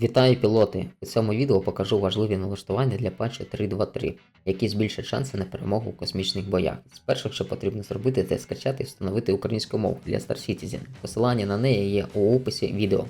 Вітаю пілоти! У цьому відео покажу важливі налаштування для патчу 3.2.3, які збільшать шанси на перемогу у космічних боях. Спершу, що потрібно зробити, це скачати і встановити українську мову для Star Citizen. Посилання на неї є у описі відео.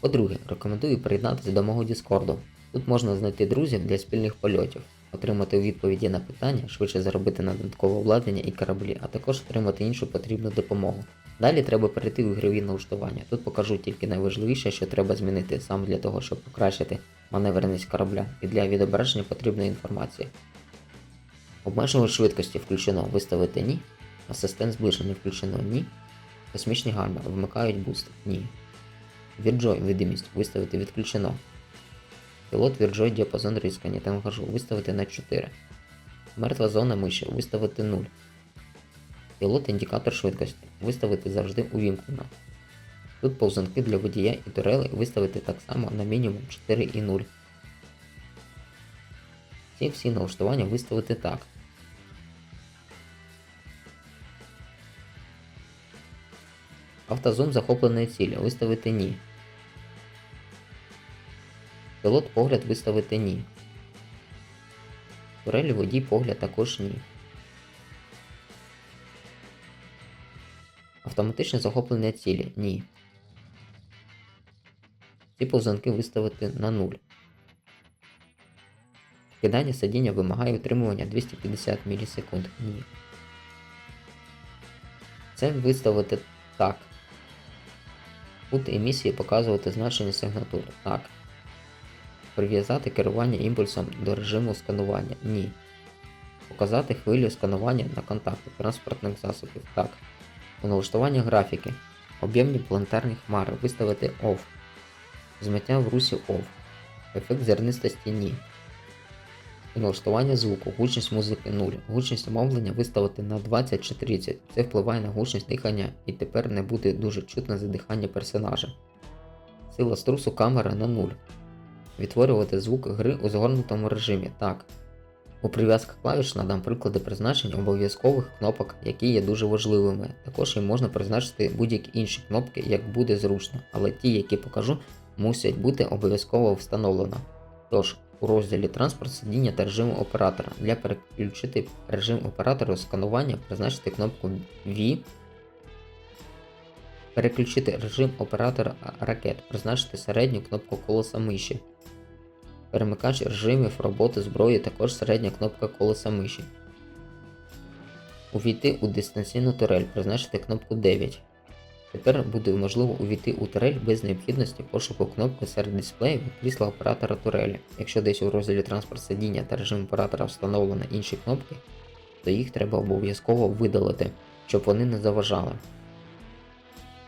По-друге, рекомендую приєднатися до мого Діскорду. Тут можна знайти друзів для спільних польотів, отримати відповіді на питання, швидше заробити на додаткове обладнання і кораблі, а також отримати іншу потрібну допомогу. Далі треба перейти у ігрові налаштування. Тут покажу тільки найважливіше, що треба змінити саме для того, щоб покращити маневреність корабля і для відображення потрібної інформації. Обмежувач швидкості включено виставити ні. Асистент зближення включено ні. Космічні гальма вмикають буст ні. Вірджой видимість виставити відключено. Пілот Вірджой діапазон рискання та ангажу виставити на 4. Мертва зона миші виставити 0. Пілот індикатор швидкості виставити завжди увімкнено. Тут повзанки для водія і турели виставити так само на мінімум 4 і 0. Ці всі налаштування виставити так. Автозум захопленої цілі виставити ні. Пілот погляд виставити ні. Турелі водій погляд також ні. Автоматичне захоплення цілі ні. Ці повзанки виставити на 0. Кидання сидіння вимагає утримування 250 мілісекунд. Ні. Це виставити так. Кут емісії показувати значення сигнатур. Так. Прив'язати керування імпульсом до режиму сканування. Ні. Показати хвилю сканування на контакти транспортних засобів. Так. У налаштуванні графіки. Об'ємні планетарні хмари виставити OFF. Змиття в русі OFF. Ефект зернистості ні. У налаштування звуку. Гучність музики 0. Гучність мовлення виставити на 20 чи 30. Це впливає на гучність дихання і тепер не буде дуже чутно задихання персонажа. Сила струсу камери на 0. Відтворювати звук гри у згорнутому режимі. Так. У прив'язках клавіш надам приклади призначень обов'язкових кнопок, які є дуже важливими. Також їм можна призначити будь-які інші кнопки, як буде зручно, але ті, які покажу, мусять бути обов'язково встановлено. Тож, у розділі транспорт сидіння та режиму оператора. Для переключити режим оператора сканування призначити кнопку V. Переключити режим оператора ракет, призначити середню кнопку колеса миші. Перемикач режимів роботи зброї також середня кнопка колеса миші. Увійти у дистанційну турель, призначити кнопку 9. Тепер буде можливо увійти у турель без необхідності пошуку кнопки серед дисплеїв крісла оператора турелі. Якщо десь у розділі транспорт сидіння та режим оператора встановлено інші кнопки, то їх треба обов'язково видалити, щоб вони не заважали.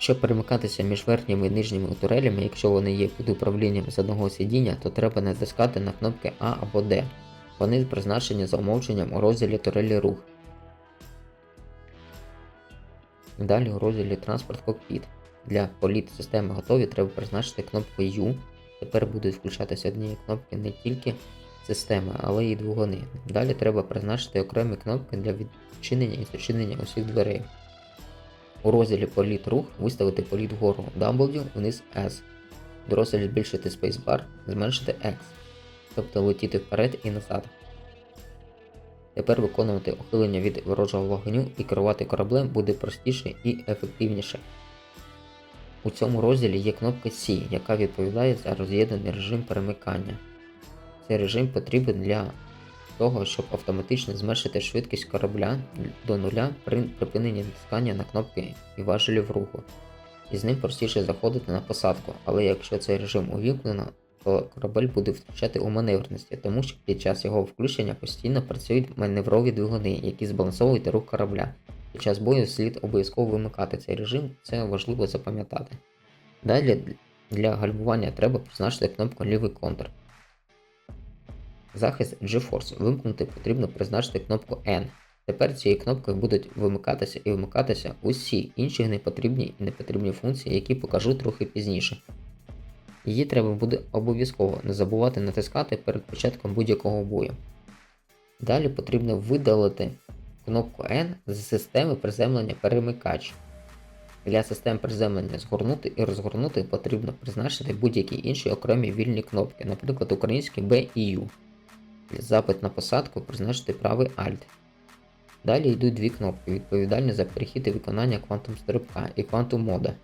Щоб перемикатися між верхніми і нижніми турелями, якщо вони є під управлінням з одного сидіння, то треба натискати на кнопки А або Д. Вони призначені за умовченням у розділі турелі рух. Далі у розділі транспорт кокпіт. Для політ системи готові треба призначити кнопку U. Тепер будуть включатися однієї кнопки не тільки системи, але й двигуни. Далі треба призначити окремі кнопки для відчинення і зачинення усіх дверей. У розділі політ рух виставити політ вгору W, вниз S. Дорослі збільшити Spacebar, зменшити X, тобто летіти вперед і назад. Тепер виконувати ухилення від ворожого вогню і керувати кораблем буде простіше і ефективніше. У цьому розділі є кнопка C, яка відповідає за роз'єднаний режим перемикання. Цей режим потрібен для того, щоб автоматично зменшити швидкість корабля до нуля при припиненні натискання на кнопки і важелів руху. І з ним простіше заходити на посадку, але якщо цей режим увімкнено, то корабель буде втрачати у маневреності, тому що під час його включення постійно працюють маневрові двигуни, які збалансовують рух корабля. Під час бою слід обов'язково вимикати цей режим, це важливо запам'ятати. Далі для гальмування треба позначити кнопку лівий контур. Захист GeForce вимкнути потрібно призначити кнопку N. Тепер цією кнопкою будуть вимикатися і вмикатися усі інші непотрібні і непотрібні функції, які покажу трохи пізніше. Її треба буде обов'язково не забувати натискати перед початком будь-якого бою. Далі потрібно видалити кнопку N з системи приземлення перемикач. Для систем приземлення згорнути і розгорнути потрібно призначити будь-які інші окремі вільні кнопки, наприклад, українські B і U. Запит на посадку призначити правий Alt. Далі йдуть дві кнопки, відповідальні за перехід і виконання квантум стрибка і квантум мода.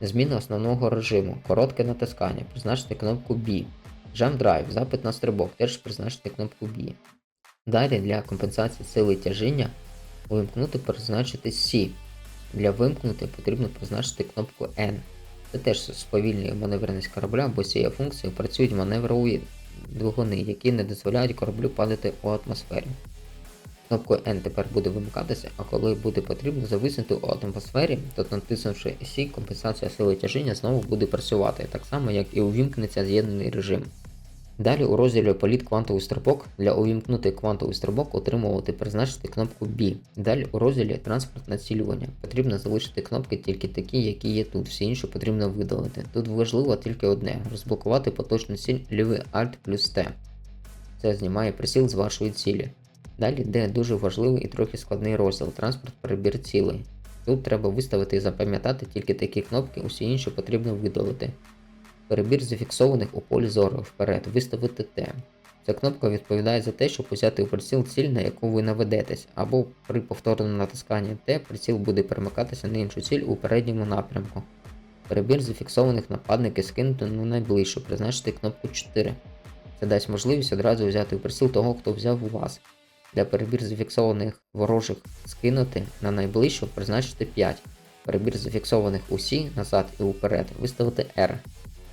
Зміна основного режиму, коротке натискання, призначити кнопку B. Jump Drive, запит на стрибок, теж призначити кнопку B. Далі для компенсації сили тяжіння увімкнути призначити C. Для вимкнути потрібно призначити кнопку N. Це теж сповільнює маневреність корабля, бо з цією функцією працюють маневрові двигуни, які не дозволяють кораблю падати у атмосфері. Кнопкою N тепер буде вимикатися, а коли буде потрібно зависнути у атмосфері, то натиснувши C, компенсація сили тяжіння знову буде працювати, так само як і увімкнеться з'єднаний режим. Далі у розділі Політ квантовий стрибок для увімкнути квантовий стрибок отримувати призначити кнопку B. Далі у розділі Транспорт націлювання потрібно залишити кнопки тільки такі, які є тут, всі інші потрібно видалити. Тут важливо тільки одне розблокувати поточну ціль лівий Alt плюс T. Це знімає присіл з вашої цілі. Далі йде дуже важливий і трохи складний розділ транспорт перебір цілей. Тут треба виставити і запам'ятати тільки такі кнопки, усі інші потрібно видалити. Перебір зафіксованих у полі зору вперед, виставити Т. Ця кнопка відповідає за те, щоб взяти у приціл ціль, на яку ви наведетесь, або при повторному натисканні Т приціл буде перемикатися на іншу ціль у передньому напрямку. Перебір зафіксованих нападників скинути на найближчу, призначити кнопку 4. Це дасть можливість одразу взяти у приціл того, хто взяв у вас. Для перебір зафіксованих ворожих скинути на найближчу призначити 5. Перебір зафіксованих усі назад і уперед виставити R.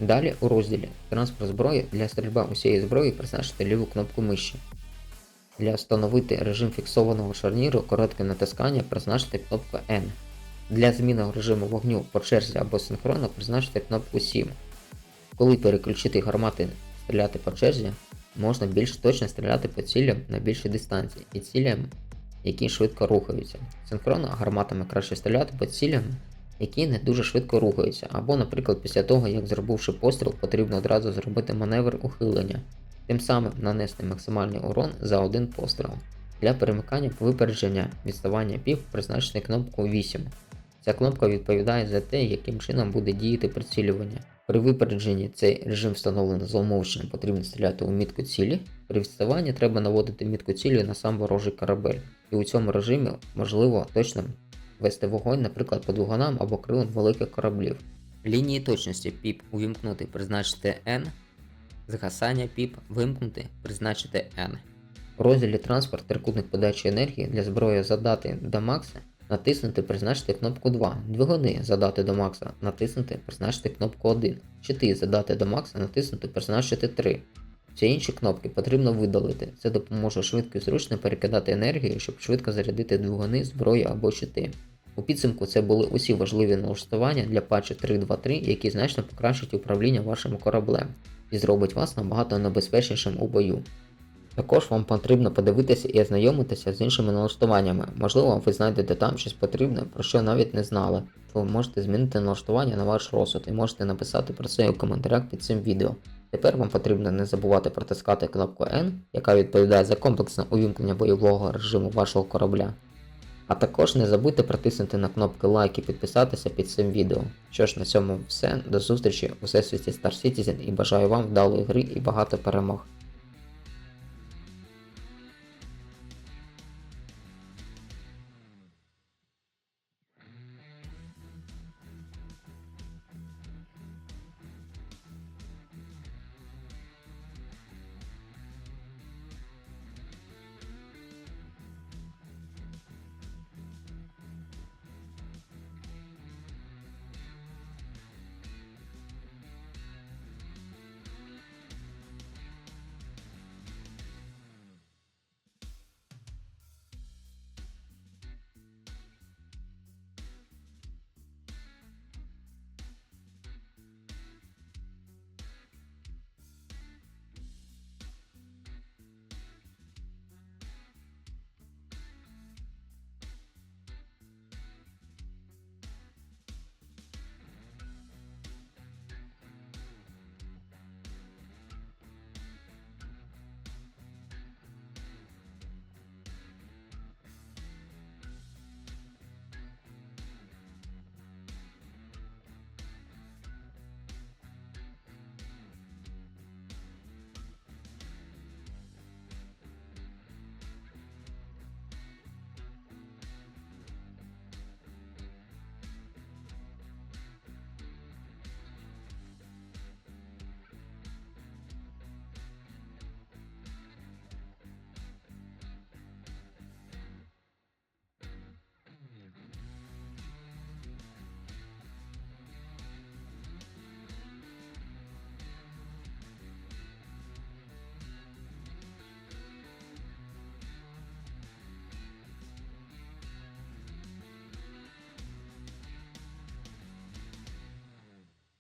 Далі у розділі Транспорт зброї для стрільби усієї зброї призначити ліву кнопку миші. Для встановити режим фіксованого шарніру коротке натискання призначити кнопку N. Для зміни режиму вогню по черзі або синхронно призначити кнопку 7. Коли переключити гармати стріляти по черзі, можна більш точно стріляти по цілям на більшій дистанції і цілям, які швидко рухаються. Синхронно гарматами краще стріляти по цілям, які не дуже швидко рухаються, або, наприклад, після того, як зробивши постріл, потрібно одразу зробити маневр ухилення, тим самим нанести максимальний урон за один постріл. Для перемикання випередження відставання пів призначити кнопку 8. Ця кнопка відповідає за те, яким чином буде діяти прицілювання. При випередженні цей режим встановлено за потрібно стріляти у мітку цілі. При відставанні треба наводити мітку цілі на сам ворожий корабель. І у цьому режимі можливо точно вести вогонь, наприклад, по двигунам або крилам великих кораблів. Лінії точності піп увімкнути, призначити N, згасання піп вимкнути, призначити N. У розділі транспорт трикутник подачі енергії для зброї задати до макса, натиснути призначити кнопку 2. Двигуни задати до макса, натиснути призначити кнопку 1. Щити задати до макса, натиснути призначити 3. Всі інші кнопки потрібно видалити. Це допоможе швидко і зручно перекидати енергію, щоб швидко зарядити двигуни, зброю або щити. У підсумку це були усі важливі налаштування для патчу 3.2.3, які значно покращать управління вашим кораблем і зробить вас набагато небезпечнішим у бою. Також вам потрібно подивитися і ознайомитися з іншими налаштуваннями. Можливо, ви знайдете там щось потрібне, про що навіть не знали. Ви можете змінити налаштування на ваш розсуд і можете написати про це у коментарях під цим відео. Тепер вам потрібно не забувати протискати кнопку N, яка відповідає за комплексне увімкнення бойового режиму вашого корабля. А також не забудьте протиснути на кнопки лайк і підписатися під цим відео. Що ж, на цьому все. До зустрічі у Всесвіті Star Citizen і бажаю вам вдалої гри і багато перемог.